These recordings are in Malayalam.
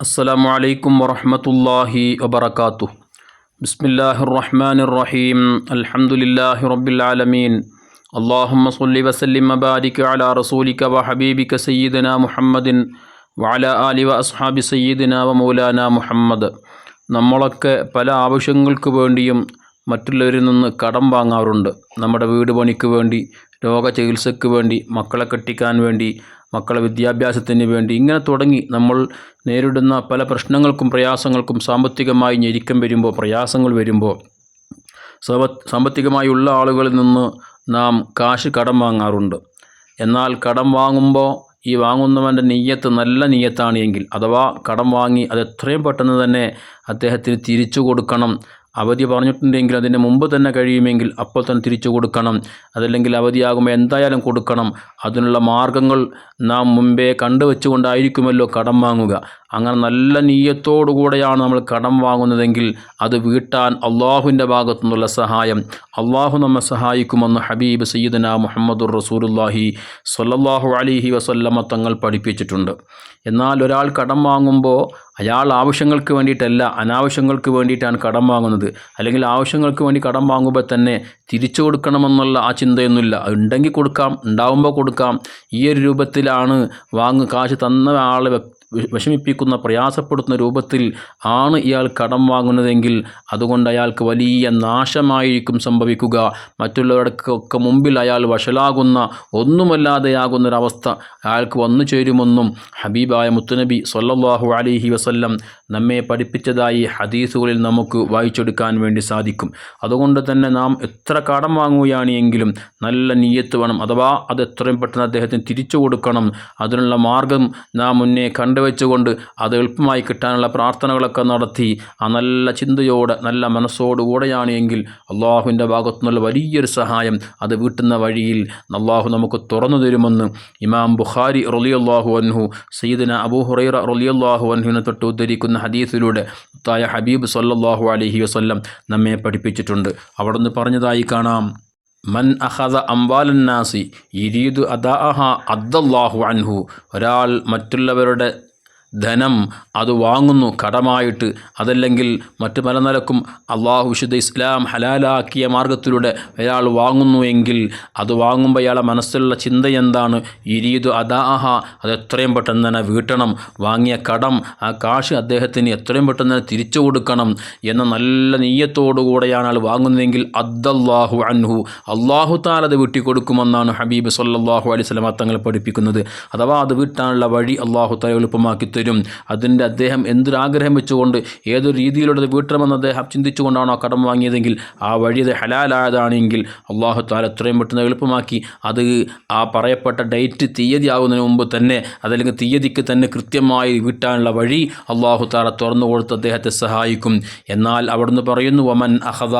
السلام عليكم ورحمة الله وبركاته بسم الله الرحمن الرحيم الحمد لله رب العالمين اللهم صل وسلم وبارك على رسولك وحبيبك سيدنا محمد وعلى آل وأصحاب سيدنا ومولانا മുഹമ്മദ് നമ്മളൊക്കെ പല ആവശ്യങ്ങൾക്ക് വേണ്ടിയും മറ്റുള്ളവരിൽ നിന്ന് കടം വാങ്ങാറുണ്ട് നമ്മുടെ വീട് പണിക്ക് വേണ്ടി രോഗ ചികിത്സയ്ക്ക് വേണ്ടി മക്കളെ കെട്ടിക്കാൻ വേണ്ടി മക്കളെ വിദ്യാഭ്യാസത്തിന് വേണ്ടി ഇങ്ങനെ തുടങ്ങി നമ്മൾ നേരിടുന്ന പല പ്രശ്നങ്ങൾക്കും പ്രയാസങ്ങൾക്കും സാമ്പത്തികമായി ഞെരുക്കം വരുമ്പോൾ പ്രയാസങ്ങൾ വരുമ്പോൾ സാമ്പ സാമ്പത്തികമായുള്ള ആളുകളിൽ നിന്ന് നാം കാശ് കടം വാങ്ങാറുണ്ട്. എന്നാൽ കടം വാങ്ങുമ്പോൾ ഈ വാങ്ങുന്നവന്റെ നെയ്യത്ത് നല്ല നെയ്യത്താണ് എങ്കിൽ അഥവാ കടം വാങ്ങി അത് എത്രയും പെട്ടെന്ന് തന്നെ അദ്ദേഹത്തിന് തിരിച്ചു കൊടുക്കണം അവധി പറഞ്ഞിട്ടുണ്ടെങ്കിൽ അതിന്റെ മുമ്പ് തന്നെ കഴിയുമെങ്കിൽ അപ്പോൾ തന്നെ തിരിച്ചു കൊടുക്കണം. അതല്ലെങ്കിൽ അവധിയാകുമ്പോൾ എന്തായാലും കൊടുക്കണം. അതിനുള്ള മാർഗങ്ങൾ നാം മുമ്പേ കണ്ടുവച്ചുകൊണ്ടായിരിക്കുമല്ലോ കടം വാങ്ങുക. അങ്ങനെ നല്ല നീയത്തോടു കൂടെയാണ് നമ്മൾ കടം വാങ്ങുന്നതെങ്കിൽ അത് വീട്ടാൻ അള്ളാഹുവിന്റെ ഭാഗത്തു നിന്നുള്ള സഹായം. അള്ളാഹു നമ്മെ സഹായിക്കുമെന്ന് ഹബീബ് സയ്യിദന മുഹമ്മദുർ റസൂലുല്ലാഹി സൊല്ലാഹു അലിഹി വസല്ലമ തങ്ങൾ പഠിപ്പിച്ചിട്ടുണ്ട്. എന്നാൽ ഒരാൾ കടം വാങ്ങുമ്പോൾ അയാൾ ആവശ്യങ്ങൾക്ക് വേണ്ടിയിട്ടല്ല അനാവശ്യങ്ങൾക്ക് വേണ്ടിയിട്ടാണ് കടം വാങ്ങുന്നത്. അല്ലെങ്കിൽ ആവശ്യങ്ങൾക്ക് വേണ്ടി കടം വാങ്ങുമ്പോൾ തന്നെ തിരിച്ചു കൊടുക്കണമെന്നുള്ള ആ ചിന്തയൊന്നുമില്ല. ഉണ്ടെങ്കിൽ കൊടുക്കാം ഉണ്ടാവുമ്പോൾ കൊടുക്കാം. ഈ ഒരു രൂപത്തിലാണ് വാങ്ങ് കാശ് തന്ന ആളെ വിഷമിപ്പിക്കുന്ന പ്രയാസപ്പെടുത്തുന്ന രൂപത്തിൽ ആണ് ഇയാൾ കടം വാങ്ങുന്നതെങ്കിൽ അതുകൊണ്ട് അയാൾക്ക് വലിയ നാശമായിരിക്കും സംഭവിക്കുക. മറ്റുള്ളവർക്കൊക്കെ മുമ്പിൽ അയാൾ വഷളാകുന്ന ഒന്നുമല്ലാതെയാകുന്നൊരവസ്ഥ അയാൾക്ക് വന്നു ചേരുമെന്നും ഹബീബായ മുത്തുനബി സൊല്ലാഹു അലിഹി വസല്ലം നമ്മെ പഠിപ്പിച്ചതായി ഹദീസുകളിൽ നമുക്ക് വായിച്ചെടുക്കാൻ വേണ്ടി സാധിക്കും. അതുകൊണ്ട് തന്നെ നാം എത്ര കടം വാങ്ങുകയാണ് എങ്കിലും നല്ല നീയത്ത് വേണം. അഥവാ അത് എത്രയും പെട്ടെന്ന് അദ്ദേഹത്തിന് തിരിച്ചു കൊടുക്കണം. അതിനുള്ള മാർഗം നാം മുന്നേ കണ്ടുവച്ചുകൊണ്ട് അത് എളുപ്പമായി കിട്ടാനുള്ള പ്രാർത്ഥനകളൊക്കെ നടത്തി ആ നല്ല ചിന്തയോടെ നല്ല മനസ്സോടുകൂടെയാണ് എങ്കിൽ അള്ളാഹുവിന്റെ ഭാഗത്തു നിന്നുള്ള വലിയൊരു സഹായം അത് വീട്ടുന്ന വഴിയിൽ അള്ളാഹു നമുക്ക് തുറന്നു തരുമെന്ന് ഇമാം ബുഖാരി റൊലിയല്ലാഹു അൻഹു സയ്യിദിന അബൂ ഹുറൈറ റൊലിയല്ലാഹു അൻഹുവിനെ തൊട്ട് ഉദ്ധരിക്കുന്ന ഹദീസിലൂടെ തായ ഹബീബ് സല്ലാഹു അലഹി വസല്ലം നമ്മെ പഠിപ്പിച്ചിട്ടുണ്ട്. അവിടെ നിന്ന് പറഞ്ഞതായി കാണാം. മൻ അഹദ അംബാലന്നാസി ഇരീദു അദാഅഹ അദ്ദല്ലാഹു അൻഹു. ഒരാൾ മറ്റുള്ളവരുടെ ധനം അത് വാങ്ങുന്നു കടമായിട്ട്. അതല്ലെങ്കിൽ മറ്റു പല നിലക്കും അള്ളാഹു വിശുദ്ധ ഇസ്ലാം ഹലാലാക്കിയ മാർഗത്തിലൂടെ അയാൾ വാങ്ങുന്നു എങ്കിൽ അത് വാങ്ങുമ്പോൾ അയാളെ മനസ്സിലുള്ള ചിന്ത എന്താണ്? ഇരീതു അദാഹ അത് എത്രയും പെട്ടെന്ന് തന്നെ വീട്ടണം. വാങ്ങിയ കടം ആ കാശ് അദ്ദേഹത്തിന് എത്രയും പെട്ടെന്ന് തന്നെ തിരിച്ചു കൊടുക്കണം എന്ന നല്ല നെയ്യത്തോടുകൂടെയാണ് ആൾ വാങ്ങുന്നതെങ്കിൽ അദ്ദല്ലാഹു അൻഹു. അള്ളാഹു അത് വീട്ടിക്കൊടുക്കുമെന്നാണ് ഹബീബ് സല്ലാഹു അലൈഹി സ്വലമ തങ്ങൾ പഠിപ്പിക്കുന്നത്. അഥവാ അത് വീട്ടാനുള്ള വഴി അള്ളാഹു താല എളുപ്പമാക്കി തരും. അതിന്റെ അദ്ദേഹം എന്തൊരാഗ്രഹം വെച്ചുകൊണ്ട് ഏതൊരു രീതിയിലൂടെ അത് വീട്ടണമെന്ന് അദ്ദേഹം ചിന്തിച്ചുകൊണ്ടാണോ കടം വാങ്ങിയതെങ്കിൽ ആ വഴി അത് ഹലാലായതാണെങ്കിൽ അള്ളാഹു താല എത്രയും പെട്ടെന്ന് എളുപ്പമാക്കി. അത് ആ പറയപ്പെട്ട ഡേറ്റ് തീയതി ആകുന്നതിന് മുമ്പ് തന്നെ അതല്ലെങ്കിൽ തീയതിക്ക് തന്നെ കൃത്യമായി വീട്ടാനുള്ള വഴി അള്ളാഹു താല തുറന്നു കൊടുത്ത് അദ്ദേഹത്തെ സഹായിക്കും. എന്നാൽ അവിടുന്ന് പറയുന്നു വമൻ അഹദ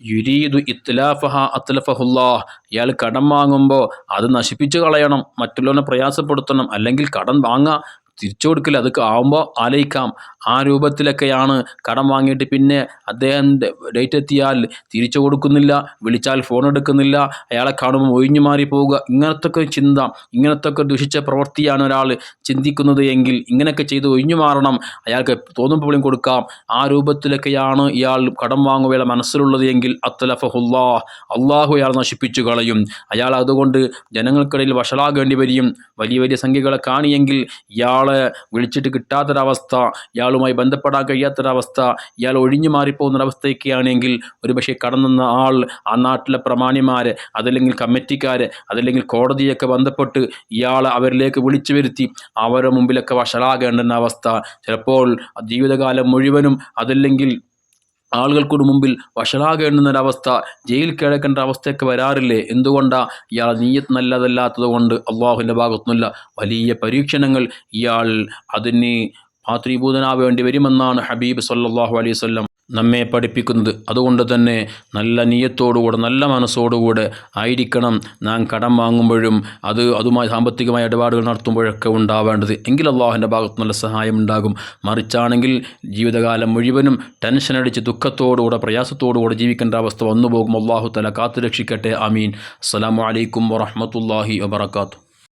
യുരീദു ഇത്ലാഫഹ അത്ലഫഹുല്ലാഹ് ഇയാൾ കടം വാങ്ങുമ്പോൾ അത് നശിപ്പിച്ച് കളയണം മറ്റുള്ളവനെ പ്രയാസപ്പെടുത്തണം അല്ലെങ്കിൽ കടം വാങ്ങുക തിരിച്ചു കൊടുക്കില്ല അതൊക്കെ ആവുമ്പോൾ ആലയിക്കാം ആ രൂപത്തിലൊക്കെയാണ് കടം വാങ്ങിയിട്ട് പിന്നെ അദ്ദേഹം ഡേറ്റ് എത്തിയാൽ തിരിച്ചു കൊടുക്കുന്നില്ല വിളിച്ചാൽ ഫോൺ എടുക്കുന്നില്ല അയാളെ കാണുമ്പോൾ ഒഴിഞ്ഞു മാറി പോവുക. ഇങ്ങനത്തൊക്കെ ചിന്ത ഇങ്ങനത്തൊക്കെ ദുഷിച്ച പ്രവൃത്തിയാണ് ഒരാൾ ചിന്തിക്കുന്നത് എങ്കിൽ ഇങ്ങനെയൊക്കെ ചെയ്ത് ഒഴിഞ്ഞു മാറണം. അയാൾക്ക് തോന്നുമ്പോഴും കൊടുക്കാം. ആ രൂപത്തിലൊക്കെയാണ് ഇയാൾ കടം വാങ്ങുകയുടെ മനസ്സിലുള്ളത് എങ്കിൽ അത്തലഫഹുല്ലാ അള്ളാഹു അയാൾ നശിപ്പിച്ചു കളയും. അയാൾ അതുകൊണ്ട് ജനങ്ങൾക്കിടയിൽ വഷളാകേണ്ടി വരും. വലിയ വലിയ സംഖ്യകളെ കാണിയെങ്കിൽ ഇയാളെ വിളിച്ചിട്ട് കിട്ടാത്തൊരവസ്ഥ ഇയാളുമായി ബന്ധപ്പെടാൻ കഴിയാത്തൊരവസ്ഥ ഇയാൾ ഒഴിഞ്ഞു മാറിപ്പോകുന്നൊരവസ്ഥയൊക്കെയാണെങ്കിൽ ഒരു പക്ഷേ കടന്നുന്ന ആൾ ആ നാട്ടിലെ പ്രമാണിമാർ അതല്ലെങ്കിൽ കമ്മിറ്റിക്കാർ അതല്ലെങ്കിൽ കോടതിയൊക്കെ ബന്ധപ്പെട്ട് ഇയാളെ അവരിലേക്ക് വിളിച്ചു വരുത്തി അവരുടെ മുമ്പിലൊക്കെ വഷളാകേണ്ടുന്ന അവസ്ഥ. ചിലപ്പോൾ ജീവിതകാലം മുഴുവനും അതല്ലെങ്കിൽ ആളുകൾക്കൊരു മുമ്പിൽ വഷളാകേണ്ടുന്നൊരവസ്ഥ ജയിൽ കിടക്കേണ്ട അവസ്ഥയൊക്കെ വരാറില്ലേ? എന്തുകൊണ്ടാണ് ഇയാൾ നീയത്ത് നല്ലതല്ലാത്തത് കൊണ്ട് അള്ളാഹുവിന്റെ ഭാഗത്തുനിന്നുള്ള വലിയ പരീക്ഷണങ്ങൾ ഇയാൾ അതിന് പാത്രീഭൂതനാവേണ്ടി വരുമെന്നാണ് ഹബീബ് സല്ലാഹു അലൈഹി സ്വല്ലം നമ്മെ പഠിപ്പിക്കുന്നത്. അതുകൊണ്ട് തന്നെ നല്ല നീയത്തോടുകൂടെ നല്ല മനസ്സോടുകൂടെ ആയിരിക്കണം നാം കടം വാങ്ങുമ്പോഴും അത് അതുമായി സാമ്പത്തികമായ ഇടപാടുകൾ നടത്തുമ്പോഴൊക്കെ ഉണ്ടാവേണ്ടത്. എങ്കിൽ അള്ളാഹുവിന്റെ ഭാഗത്ത് നല്ല സഹായം ഉണ്ടാകും. മറിച്ചാണെങ്കിൽ ജീവിതകാലം മുഴുവനും ടെൻഷനടിച്ച് ദുഃഖത്തോടുകൂടെ പ്രയാസത്തോടുകൂടെ ജീവിക്കേണ്ട അവസ്ഥ വന്നു പോകും അള്ളാഹു തല കാത്തു രക്ഷിക്കട്ടെ അമീൻ അസ്സാം വലൈക്കും വറഹമത്തല്ലാഹി വാത്തു